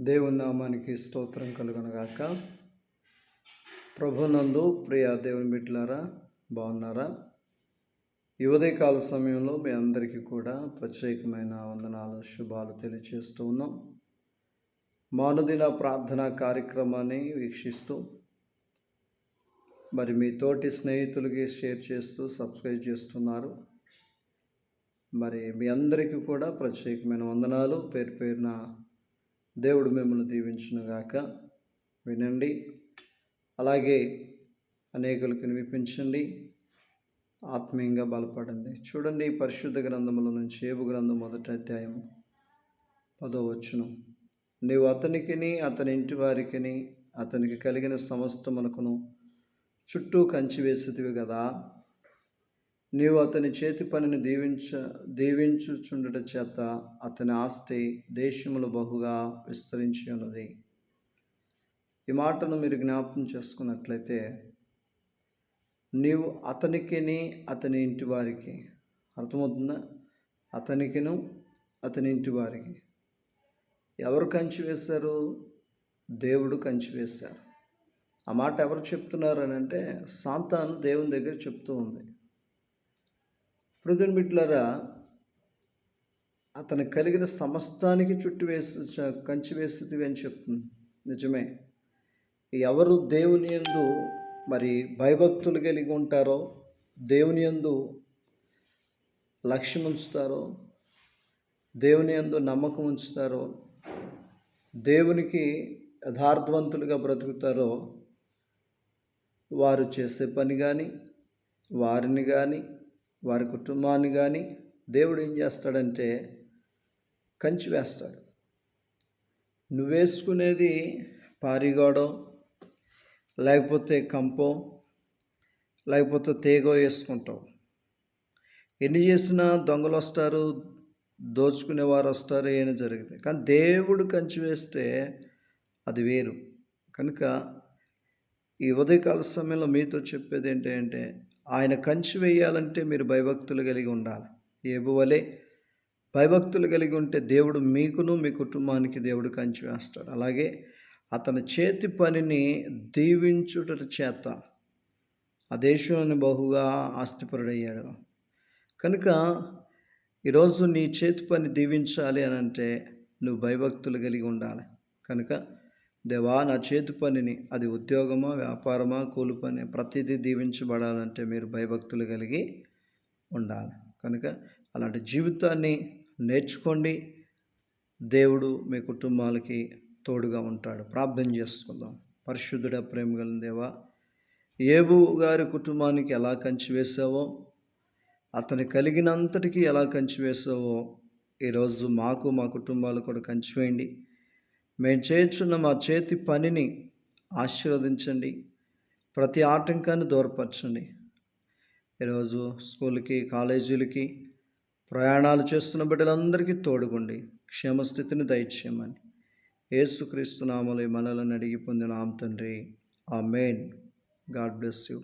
దేవుని నామానికి స్తోత్రం కలుగునగాక. ప్రభునందు ప్రియ దేవుని బిడ్డలారా బాగున్నారా? యువదే కాల సమయంలో మీ అందరికీ కూడా ప్రత్యేకమైన వందనాలు శుభాలు తెలియజేస్తూ ఉన్నాం. మానుదిన ప్రార్థనా కార్యక్రమాన్ని వీక్షిస్తూ మరి మీ తోటి స్నేహితులకి షేర్ చేస్తూ సబ్స్క్రైబ్ చేస్తున్నారు. మరి మీ అందరికీ కూడా ప్రత్యేకమైన వందనాలు. పేరు పేరున దేవుడు మిమ్మల్ని దీవించునుగాక. వినండి. అలాగే అనేకులకు వినిపించండి. ఆత్మీయంగా బలపడండి. చూడండి పరిశుద్ధ గ్రంథముల నుంచి ఏబు గ్రంథం మొదటి అధ్యాయం పదో వచ్చును నీవు అతనికిని అతని ఇంటి వారికిని అతనికి కలిగిన సమస్తమునకును చుట్టూ కంచి వేసేదివి కదా నీవు అతని చేతి పనిని దీవించ దీవించుచుండుట చేత అతని ఆస్తి దేశములు బహుగా విస్తరించి ఉన్నది. ఈ మాటను మీరు జ్ఞాపకం చేసుకున్నట్లయితే నీవు అతనికిని అతని ఇంటి వారికి అర్థమవుతుందా? అతనికిను అతని ఇంటి వారికి. ఎవరు కంచి వేశారు? దేవుడు కంచి వేశారు. ఆ మాట ఎవరు చెప్తున్నారు అని అంటే సాంతాను దేవుని దగ్గర చెప్తూ ఉంది. పృథుని బిడ్డలరా అతను కలిగిన సమస్తానికి చుట్టు వేసి కంచి వేస్తుంది అని చెప్తుంది. నిజమే. ఎవరు దేవుని ఎందు మరి భయభక్తులు కలిగి ఉంటారో దేవుని ఎందు లక్ష్యం ఉంచుతారో దేవుని ఎందు నమ్మకం ఉంచుతారో దేవునికి యథార్థవంతులుగా బ్రతుకుతారో వారు చేసే పని కానీ వారిని కానీ వారి కుటుంబాన్ని కానీ దేవుడు ఏం చేస్తాడంటే కంచి వేస్తాడు. నువ్వేసుకునేది పారిగోడో లేకపోతే కంపో లేకపోతే తేగో వేసుకుంటావు. ఎన్ని చేసినా దొంగలు వస్తారు దోచుకునేవారు వస్తారు ఏమైనా జరిగింది. కానీ దేవుడు కంచి వేస్తే అది వేరు. కనుక ఈ ఉదయకాల సమయంలో మీతో చెప్పేది ఏంటంటే ఆయన కంచి వేయాలంటే మీరు భయభక్తులు కలిగి ఉండాలి. ఏబువలే భయభక్తులు కలిగి ఉంటే దేవుడు మీకును మీ కుటుంబానికి దేవుడు కంచి వేస్తాడు. అలాగే అతని చేతి పనిని దీవించుట చేత ఆ దేశంలోని బహుగా ఆస్తిపరుడయ్యాడు. కనుక ఈరోజు నీ చేతి పని దీవించాలి అని అంటే నువ్వు భయభక్తులు కలిగి ఉండాలి. కనుక దేవా నా చేతి పనిని అది ఉద్యోగమా వ్యాపారమా కూలి పని ప్రతిదీ దీవించబడాలంటే మీరు భయభక్తులు కలిగి ఉండాలి. కనుక అలాంటి జీవితాన్ని నేర్చుకోండి. దేవుడు మీ కుటుంబాలకి తోడుగా ఉంటాడు. ప్రార్థన చేసుకుందాం. పరిశుద్ధుడ ప్రేమ గల దేవా ఏబు గారి కుటుంబానికి ఎలా కంచి వేసావో అతని కలిగినంతటికీ ఎలా కంచి వేసావో ఈరోజు మాకు మా కుటుంబాలు కూడా కంచి వేయండి. మేము చేర్చున్న మా చేతి పనిని ఆశీర్వదించండి. ప్రతి ఆటంకాన్ని దూరపరచండి. ఈరోజు స్కూల్కి కాలేజీలకి ప్రయాణాలు చేస్తున్న బిడ్డలందరికీ తోడుగుండి క్షేమస్థితిని దయచేయమని ఏసుక్రీస్తు నామలు మనలను అడిగి పొందిన ఆమె తండ్రి. ఆ మెయిన్ గాడ్ బ్లెస్ యూ.